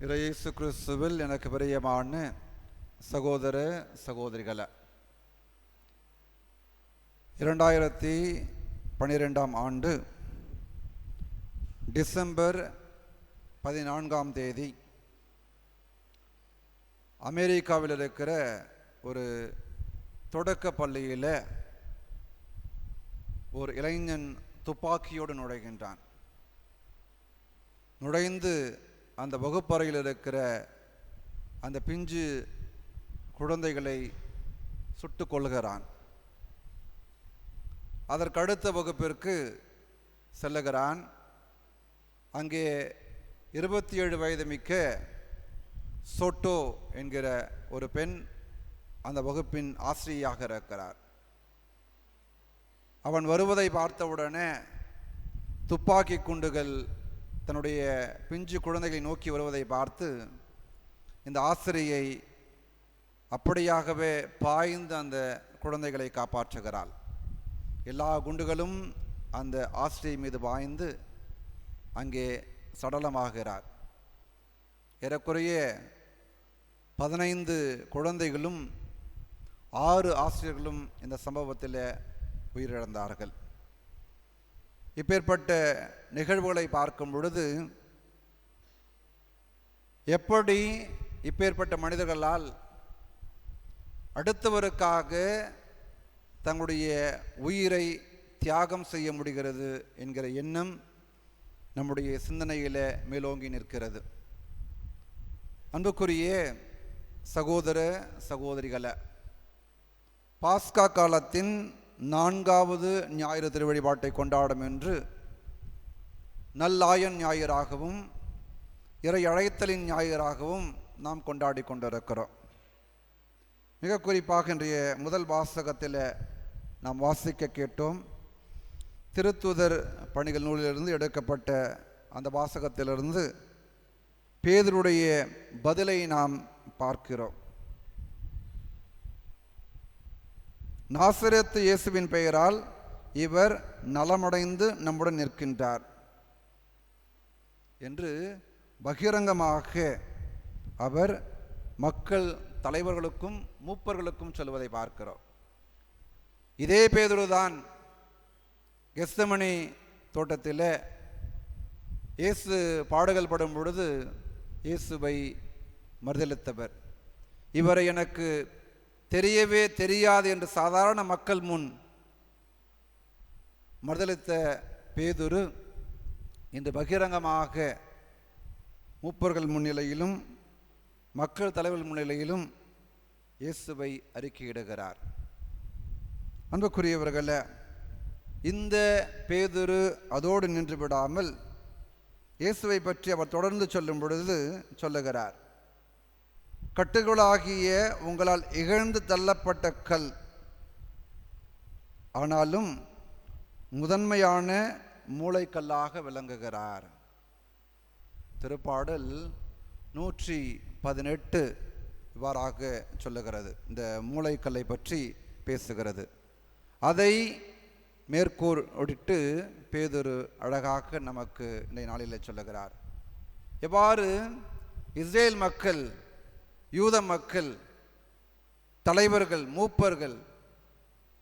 இறையேசு கிறிஸ்துவில் எனக்கு பிரியமான சகோதர சகோதரிகள இரண்டாயிரத்தி பன்னிரெண்டாம் ஆண்டு டிசம்பர் பதினான்காம் தேதி அமெரிக்காவில் இருக்கிற ஒரு தொடக்க பள்ளியில் ஒரு இளைஞன் துப்பாக்கியோடு நுழைகின்றான். நுழைந்து அந்த வகுப்பறையில் இருக்கிற அந்த பிஞ்சு குழந்தைகளை சுட்டு கொள்கிறான் அதற்கடுத்த வகுப்பிற்கு செல்லுகிறான். அங்கே இருபத்தி ஏழு வயது மிக்க சோட்டோ என்கிற ஒரு பெண் அந்த வகுப்பின் ஆசிரியையாக இருக்கிறார். அவன் வருவதை பார்த்தவுடனே துப்பாக்கி குண்டுகள் தன்னுடைய பிஞ்சு குழந்தைகளை நோக்கி வருவதை பார்த்து இந்த ஆசிரியை அப்படியாகவே பாய்ந்து அந்த குழந்தைகளை காப்பாற்றுகிறாள். எல்லா குண்டுகளும் அந்த ஆசிரியை மீது பாய்ந்து அங்கே சடலமாகிறார். ஏறக்குறைய பதினைந்து குழந்தைகளும் ஆறு ஆசிரியர்களும் இந்த சம்பவத்தில் உயிரிழந்தார்கள். இப்பேற்பட்ட நிகழ்வுகளை பார்க்கும் பொழுது எப்படி இப்பேற்பட்ட மனிதர்களால் அடுத்தவருக்காக தங்களுடைய உயிரை தியாகம் செய்ய முடிகிறது என்கிற எண்ணம் நம்முடைய சிந்தனையில் மேலோங்கி நிற்கிறது. அன்புக்குரிய சகோதர சகோதரிகளை பாஸ்கா காலத்தின் நான்காவது ஞாயிறு திருவழிபாட்டை கொண்டாடும் என்று நல்லாயன் ஞாயிறாகவும் இறை அழைத்தலின் ஞாயிறாகவும் நாம் கொண்டாடி கொண்டிருக்கிறோம். மிக குறிப்பாக இன்றைய முதல் வாசகத்தில் நாம் வாசிக்க கேட்டோம். திருத்துதர் பணிகள் நூலிலிருந்து எடுக்கப்பட்ட அந்த வாசகத்திலிருந்து பேதருடைய பதிலை நாம் பார்க்கிறோம். நாசரத்து இயேசுவின் பெயரால் இவர் நலமடைந்து நம்முடன் நிற்கின்றார் என்று பகிரங்கமாக அவர் மக்கள் தலைவர்களுக்கும் மூப்பர்களுக்கும் சொல்வதை பார்க்கிறோம். இதே பேதுருதான் கெஸ்தமணி தோட்டத்தில் இயேசு பாடுகள் படும் பொழுது இயேசுவை மறுதளித்தவர் இவரை எனக்கு தெரியவே தெரியாது என்று சாதாரண மக்கள் முன் மறுதளித்த பேதுரு இன்று பகிரங்கமாக மூப்பர்கள் முன்னிலையிலும் மக்கள் தலைவர் முன்னிலையிலும் இயேசுவை அறிக்கையிடுகிறார். அன்புக்குரியவர்கள இந்த பேதுரு அதோடு நின்று விடாமல் இயேசுவை பற்றி அவர் தொடர்ந்து சொல்லும் பொழுது சொல்லுகிறார். கட்டுகளாகிய உங்களால் இகழ்ந்து தள்ளப்பட்ட கல். ஆனாலும் முதன்மையான மூளைக்கல்லாக விளங்குகிறார். திருப்பாடல் நூற்றி பதினெட்டு இவ்வாறாக சொல்லுகிறது. இந்த மூளைக்கல்லை பற்றி பேசுகிறது. அதை மேற்கூர் பேதொரு அழகாக நமக்கு இந்த நாளில் சொல்லுகிறார். எவ்வாறு இஸ்ரேல் மக்கள் யூத மக்கள் தலைவர்கள் மூப்பர்கள்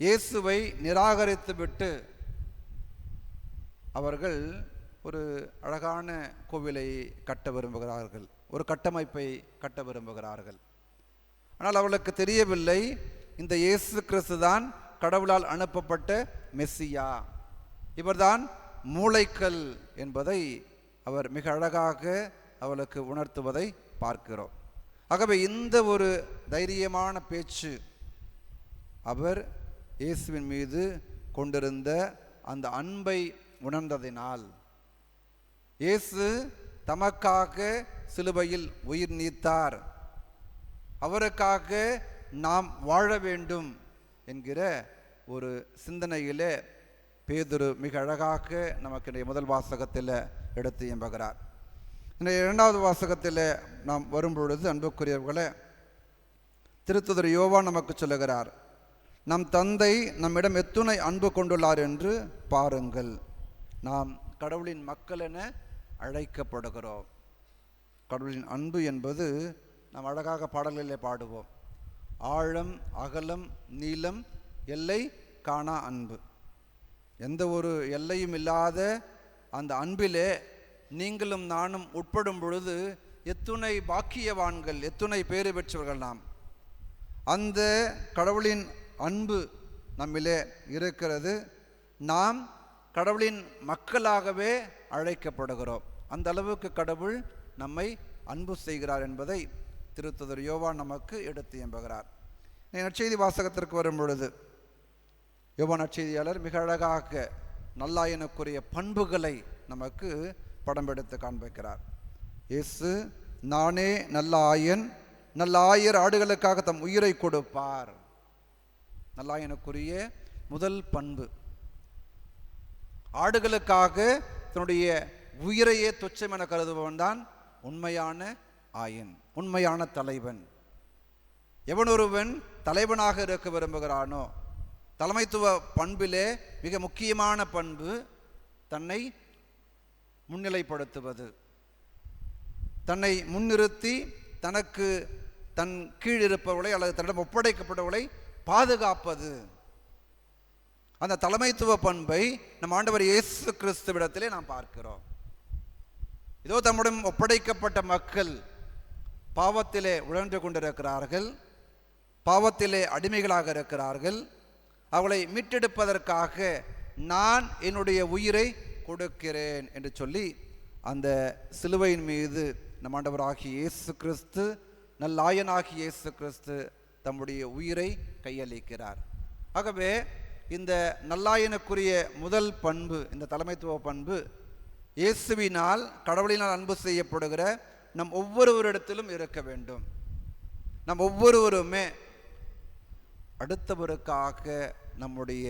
இயேசுவை நிராகரித்துவிட்டு அவர்கள் ஒரு அழகான கோவிலை கட்ட விரும்புகிறார்கள் ஒரு கட்டமைப்பை கட்ட விரும்புகிறார்கள். ஆனால் அவர்களுக்கு தெரியவில்லை இந்த இயேசு கிறிஸ்து தான் கடவுளால் அனுப்பப்பட்ட மெஸ்ஸியா. இவர்தான் மூளைக்கல் என்பதை அவர் மிக அழகாக அவளுக்கு உணர்த்துவதை பார்க்கிறோம். ஆகவே இந்த ஒரு தைரியமான பேச்சு அவர் இயேசுவின் மீது கொண்டிருந்த அந்த அன்பை உணர்ந்ததினால் இயேசு தமக்காக சிலுவையில் உயிர் நீத்தார். அவருக்காக நாம் வாழ வேண்டும் என்கிற ஒரு சிந்தனையிலே பேதுரு மிக அழகாக நமக்கு முதல் வாசகத்தில் எடுத்து எம்பகிறார் இந்த இரண்டாவது வாசகத்தில் நாம் வரும்பொழுது அன்புக்குரியவர்களே திருத்துதர் யோவா நமக்கு சொல்லுகிறார் நம் தந்தை நம்மிடம் எத்துணை அன்பு கொண்டுள்ளார் என்று பாருங்கள். நாம் கடவுளின் மக்கள் என அழைக்கப்படுகிறோம். கடவுளின் அன்பு என்பது நாம் அழகாக பாடல்களிலே பாடுவோம். ஆழம் அகலம் நீளம் எல்லை காணா அன்பு. எந்த ஒரு எல்லையும் இல்லாத அந்த அன்பிலே நீங்களும் நானும் உட்படும் பொழுது எத்துணை பாக்கியவான்கள் எத்துணை பேறு பெற்றவர்கள் நாம். அந்த கடவுளின் அன்பு நம்மிலே இருக்கிறது. நாம் கடவுளின் மக்களாகவே அழைக்கப்படுகிறோம். அந்த அளவுக்கு கடவுள் நம்மை அன்பு செய்கிறார் என்பதை திருத்துதர் யோவான் நமக்கு எடுத்து எம்புகிறார். நற்செய்தி வாசகத்திற்கு வரும் பொழுது யோவான் நற்செய்தியாளர் மிக அழகாக நல்லாயனுக்குரிய பண்புகளை நமக்கு படம் எடுத்து காண்பிக்கிறார். இயேசு நானே நல்ல ஆயன் நல்ல ஆயர் ஆடுகளுக்காக தம் உயிரை கொடுப்பார். நல்லாயனுக்குரிய முதல் பண்பு. ஆடுகளுக்காக தன்னுடைய உயிரையே துச்சம் என கருதுபவன் தான் உண்மையான ஆயன் உண்மையான தலைவன். எவனொருவன் தலைவனாக இருக்க விரும்புகிறானோ தலைமைத்துவ பண்பிலே மிக முக்கியமான பண்பு தன்னை முன்னிலைப்படுத்துவது. தன்னை முன்னிறுத்தி தனக்கு தன் கீழ் இருப்பவர்களை அல்லது தன்னிடம் ஒப்படைக்கப்பட்டவர்களை பாதுகாப்பது. அந்த தலைமைத்துவ பண்பை நம் ஆண்டவர் இயேசு கிறிஸ்துவிடத்திலே நாம் பார்க்கிறோம். இதோ தம்முடன் ஒப்படைக்கப்பட்ட மக்கள் பாவத்திலே உழன்று கொண்டிருக்கிறார்கள். பாவத்திலே அடிமைகளாக இருக்கிறார்கள். அவளை மீட்டெடுப்பதற்காக நான் என்னுடைய உயிரை கொடுக்கிறேன் என்று சொல்லி அந்த சிலுவையின் மீது நம் ஆண்டவராகிய இயேசு கிறிஸ்து நல்லாயனாகிய இயேசு கிறிஸ்து தம்முடைய உயிரை கையளிக்கிறார். ஆகவே இந்த நல்லாயனுக்குரிய முதல் பண்பு இந்த தலைமைத்துவ பண்பு இயேசுவினால் கடவுளினால் அன்பு செய்யப்படுகிற நம் ஒவ்வொருவரிடத்திலும் இருக்க வேண்டும். நம் ஒவ்வொருவருமே அடுத்தவருக்காக நம்முடைய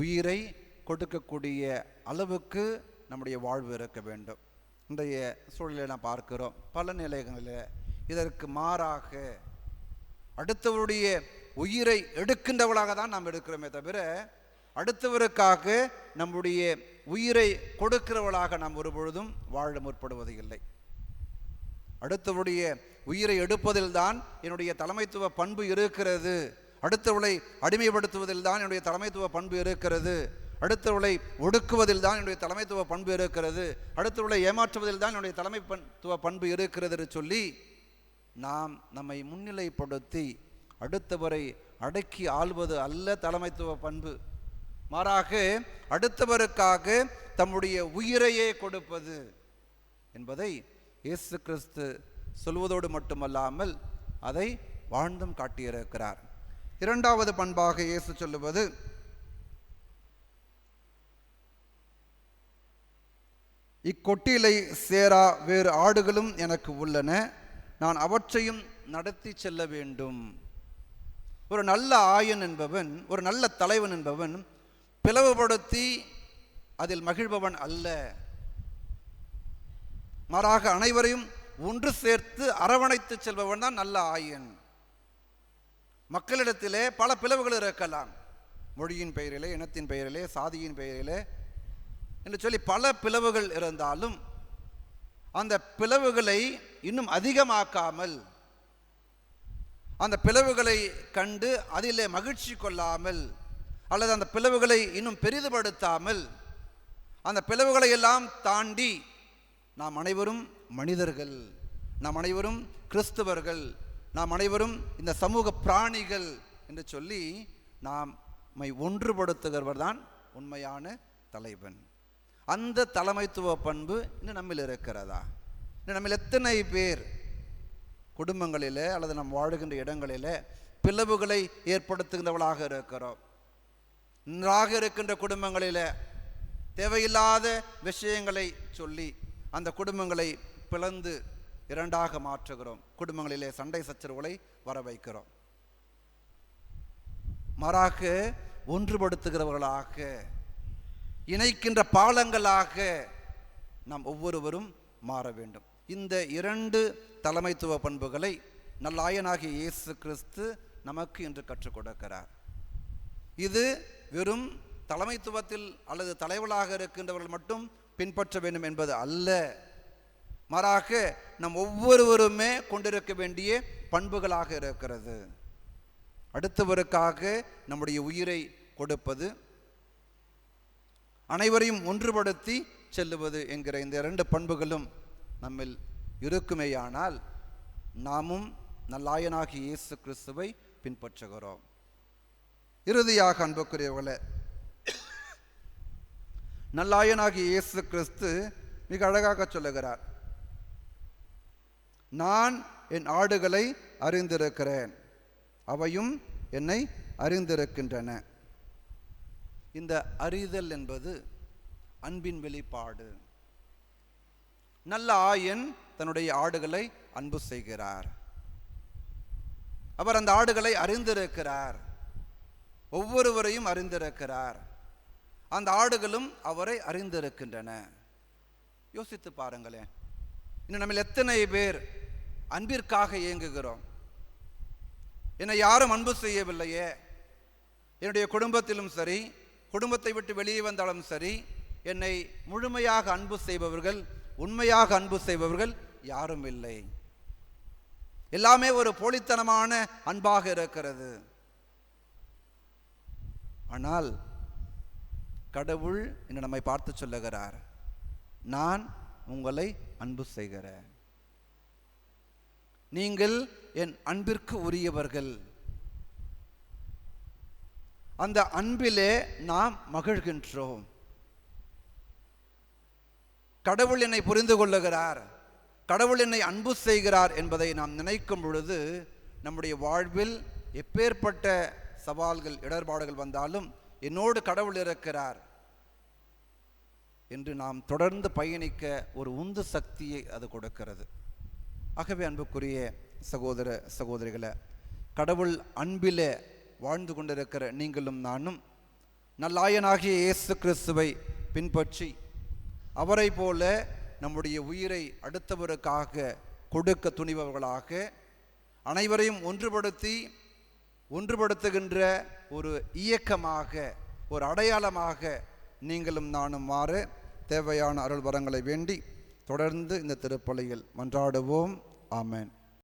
உயிரை கொடுக்கக்கூடிய அளவுக்கு நம்முடைய வாழ்வு இருக்க வேண்டும். இன்றைய சூழலை நாம் பார்க்கிறோம் பல நிலைகளில் இதற்கு மாறாக அடுத்தவருடைய உயிரை எடுக்கின்றவளாக தான் நாம் எடுக்கிறோமே தவிர அடுத்தவருக்காக நம்முடைய உயிரை கொடுக்கிறவளாக நாம் ஒருபொழுதும் வாழ முற்படுவது இல்லை. அடுத்தவருடைய உயிரை எடுப்பதில்தான் என்னுடைய தலைமைத்துவ பண்பு இருக்கிறது. அடுத்தவளை அடிமைப்படுத்துவதில் தான் என்னுடைய தலைமைத்துவ பண்பு இருக்கிறது. அடுத்தவர்களை ஒடுக்குவதில் தான் என்னுடைய தலைமைத்துவ பண்பு இருக்கிறது. அடுத்தவர்களை ஏமாற்றுவதில் தான் என்னுடைய தலைமைத்துவ பண்பு இருக்கிறது என்று சொல்லி நாம் நம்மை முன்னிலைப்படுத்தி அடுத்தவரை அடக்கி ஆள்வது அல்ல தலைமைத்துவ பண்பு. மாறாக அடுத்தவருக்காக தம்முடைய உயிரையே கொடுப்பது என்பதை இயேசு கிறிஸ்து சொல்வதோடு மட்டுமல்லாமல் அதை வாழ்ந்தும் காட்டியிருக்கிறார். இரண்டாவது பண்பாக இயேசு சொல்லுவது இக்கொட்டிலை சேரா வேறு ஆடுகளும் எனக்கு உள்ளன. நான் அவற்றையும் நடத்தி செல்ல வேண்டும். ஒரு நல்ல ஆயன் என்பவன் ஒரு நல்ல தலைவன் என்பவன் பிளவுபடுத்தி அதில் மகிழ்பவன் அல்ல. மாறாக அனைவரையும் ஒன்று சேர்த்து அரவணைத்து செல்பவன் தான் நல்ல ஆயன். மக்களிடத்திலே பல பிளவுகள் இருக்கலாம். மொழியின் பெயரிலே இனத்தின் பெயரிலே சாதியின் பெயரிலே என்று சொல்லி பல பிளவுகள் இருந்தாலும் அந்த பிளவுகளை இன்னும் அதிகமாக்காமல் அந்த பிளவுகளை கண்டு அதிலே மகிழ்ச்சி கொள்ளாமல் அல்லது அந்த பிளவுகளை இன்னும் பெரிதுபடுத்தாமல் அந்த பிளவுகளை எல்லாம் தாண்டி நாம் அனைவரும் மனிதர்கள் நாம் அனைவரும் கிறிஸ்தவர்கள் நாம் அனைவரும் இந்த சமூக பிராணிகள் என்று சொல்லி நாம் ஒன்றுபடுத்துகிறவர் தான் உண்மையான தலைவன். அந்த தலைமைத்துவ பண்பு இன்னும் நம்மில் இருக்கிறதா? இன்னும் நம்மில் எத்தனை பேர் குடும்பங்களிலே அல்லது நாம் வாழுகின்ற இடங்களிலே பிளவுகளை ஏற்படுத்துகின்றவளாக இருக்கிறோம்? நன்றாக இருக்கின்ற குடும்பங்களில் தேவையில்லாத விஷயங்களை சொல்லி அந்த குடும்பங்களை பிளந்து இரண்டாக மாற்றுகிறோம். குடும்பங்களிலே சண்டை சச்சரவுகளை வர வைக்கிறோம் மாறாக ஒன்றுபடுத்துகிறவர்களாக இணைக்கின்ற பாலங்களாக நாம் ஒவ்வொருவரும் மாற வேண்டும். இந்த இரண்டு தலைமைத்துவ பண்புகளை நல்லாயனாகிய இயேசு கிறிஸ்து நமக்கு இன்று கற்றுக் கொடுக்கிறார். இது வெறும் தலைமைத்துவத்தில் அல்லது தலைவர்களாக இருக்கின்றவர்கள் மட்டும் பின்பற்ற வேண்டும் என்பது அல்ல. மாறாக நம் ஒவ்வொருவருமே கொண்டிருக்க வேண்டிய பண்புகளாக இருக்கிறது. அடுத்தவருக்காக நம்முடைய உயிரை கொடுப்பது அனைவரையும் ஒன்றுபடுத்தி செல்லுவது என்கிற இந்த இரண்டு பண்புகளும் நம்மில் இருக்குமேயானால் நாமும் நல்லாயனாகி இயேசு கிறிஸ்துவை பின்பற்றுகிறோம். இறுதியாக அன்புக்குரியவர்களே நல்லாயனாகி இயேசு கிறிஸ்து மிக அழகாக சொல்லுகிறார் நான் என் ஆடுகளை அறிந்திருக்கிறேன் அவையும் என்னை அறிந்திருக்கின்றன. இந்த அறிதல் என்பது அன்பின் வெளிப்பாடு. நல்ல ஆயன் தன்னுடைய ஆடுகளை அன்பு செய்கிறார். அவர் அந்த ஆடுகளை அறிந்திருக்கிறார். ஒவ்வொருவரையும் அறிந்திருக்கிறார். அந்த ஆடுகளும் அவரை அறிந்திருக்கின்றன. யோசித்து பாருங்களேன். இன்னும் நம்ம எத்தனை பேர் அன்பிற்காக இயங்குகிறோம். என்னை யாரும் அன்பு செய்யவில்லையே. என்னுடைய குடும்பத்திலும் சரி குடும்பத்தை விட்டு வெளியே வந்தாலும் சரி என்னை முழுமையாக அன்பு செய்பவர்கள் உண்மையாக அன்பு செய்பவர்கள் யாரும் இல்லை. எல்லாமே ஒரு போலித்தனமான அன்பாக இருக்கிறது. ஆனால் கடவுள் என்று நம்மை பார்த்து சொல்லுகிறார் நான் உங்களை அன்பு செய்கிறேன். நீங்கள் என் அன்பிற்கு உரியவர்கள். அந்த அன்பிலே நாம் மகிழ்கின்றோம். கடவுள் என்னை புரிந்து கொள்ளுகிறார். கடவுள் என்னை அன்பு செய்கிறார் என்பதை நாம் நினைக்கும் பொழுது நம்முடைய வாழ்வில் எப்பேற்பட்ட சவால்கள் இடர்பாடுகள் வந்தாலும் என்னோடு கடவுள் இருக்கிறார் என்று நாம் தொடர்ந்து பயணிக்க ஒரு உந்து சக்தியை அது கொடுக்கிறது. ஆகவே அன்புக்குரிய சகோதர சகோதரிகளை கடவுள் அன்பிலே வாழ்ந்து கொண்டிருக்கிற நீங்களும் நானும் நல்லாயனாகிய இயேசு கிறிஸ்துவை பின்பற்றி அவரை போல நம்முடைய உயிரை அடுத்தவருக்காக கொடுக்க துணிபவர்களாக அனைவரையும் ஒன்றுபடுத்தி ஒன்றுபடுத்துகின்ற ஒரு இயக்கமாக ஒரு அடையாளமாக நீங்களும் நானும் மாற தேவையான அருள் வரங்களை வேண்டி தொடர்ந்து இந்த திருப்பலையில் மன்றாடுவோம். ஆமேன்.